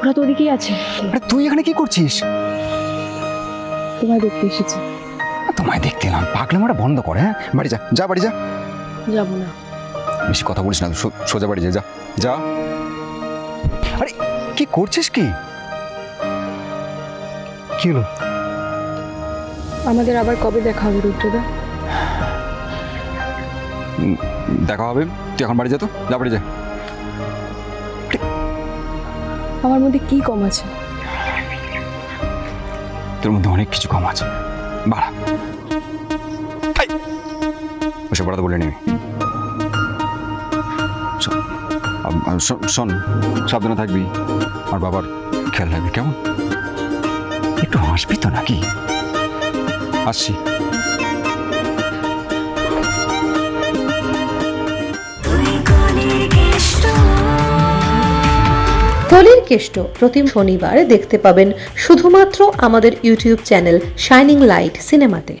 ওরা তো ওদিকেই আছে। আরে তুই এখানে কি করছিস? তোমায় দেখতে এসেছি। তোমায় দেখতে এলাম। পাগলে মারা বন্ধ করে হ্যাঁ? বাড়ি যা যা বাড়ি যা। যাব না। বেশি কথা বলিস না সোজা বাড়ি যা যা যা। আরে কি করছিস কি? কি হলো? আমাদের আবার কবে দেখা হবে রুদ্রদা দেখা হবে। তুই এখন বাড়ি যা তো যা বাড়ি যা। আমার মধ্যে কি কম আছে? তোর মধ্যে অনেক কিছু কম আছে। বাড়া! ওসব বাড়াতে বলে নিবি শোন সাবধানে থাকবি। আর বাবার খেয়াল রাখবি, কেমন? একটু হাসবি তো নাকি? আসছি। কলির কেষ্ট প্রতি শনিবার দেখতে পাবেন শুধুমাত্র আমাদের ইউটিউব চ্যানেল শাইনিং লাইট সিনেমাতে।